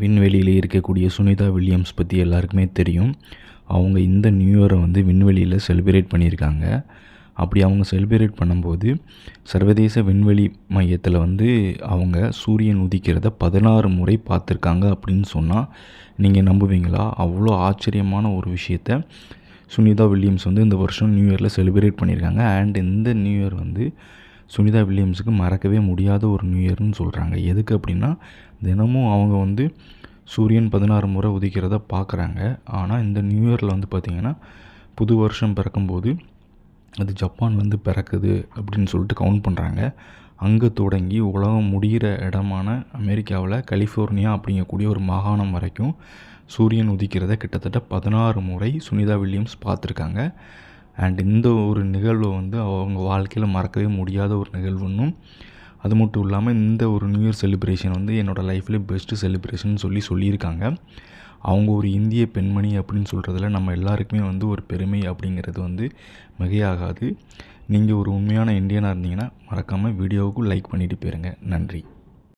விண்வெளியில் இருக்கக்கூடிய சுனிதா வில்லியம்ஸ் பற்றி எல்லாருக்குமே தெரியும். அவங்க இந்த நியூ இயரை வந்து விண்வெளியில் செலிப்ரேட் பண்ணியிருக்காங்க. அப்படி அவங்க செலிப்ரேட் பண்ணும்போது சர்வதேச விண்வெளி மையத்தில் வந்து அவங்க சூரியன் உதிக்கிறத பதினாறு முறை பார்த்துருக்காங்க அப்படின்னு சொன்னால் நீங்கள் நம்புவீங்களா? அவ்வளோ ஆச்சரியமான ஒரு விஷயத்த சுனிதா வில்லியம்ஸ் வந்து இந்த வருஷம் நியூ இயரில் செலிப்ரேட் பண்ணியிருக்காங்க. அண்ட் இந்த நியூ இயர் வந்து சுனிதா வில்லியம்ஸுக்கு மறக்கவே முடியாத ஒரு நியூ இயர்னு சொல்கிறாங்க எதுக்கு அப்படின்னா தினமும் அவங்க வந்து சூரியன் பதினாறு முறை உதிக்கிறத பார்க்குறாங்க ஆனால் இந்த நியூ இயரில் வந்து பார்த்திங்கன்னா புது வருஷம் பிறக்கும்போது அது ஜப்பான் வந்து பிறக்குது அப்படின்னு சொல்லிட்டு கவுண்ட் பண்ணுறாங்க அங்கே தொடங்கி உலகம் முடிகிற இடமான அமெரிக்காவில் கலிஃபோர்னியா அப்படிங்கக்கூடிய ஒரு மாகாணம் வரைக்கும் சூரியன் உதிக்கிறத கிட்டத்தட்ட பதினாறு முறை சுனிதா வில்லியம்ஸ் பார்த்துருக்காங்க. அண்ட் இந்த ஒரு நிகழ்வை வந்து அவங்க வாழ்க்கையில் மறக்கவே முடியாத ஒரு நிகழ்வுன்னும் அது மட்டும் இல்லாமல் இந்த ஒரு நியூ இயர் செலிப்ரேஷன் வந்து என்னோடய லைஃப்லேயே பெஸ்ட்டு செலிப்ரேஷன் சொல்லி சொல்லியிருக்காங்க. அவங்க ஒரு இந்திய பெண்மணி அப்படின்னு சொல்கிறதுல நம்ம எல்லாருக்குமே வந்து ஒரு பெருமை அப்படிங்கிறது வந்து மிகையாகாது. நீங்கள் ஒரு உண்மையான இந்தியனாக இருந்தீங்கன்னா மறக்காமல் வீடியோவுக்கும் லைக் பண்ணிவிட்டு போயிருங்க. நன்றி.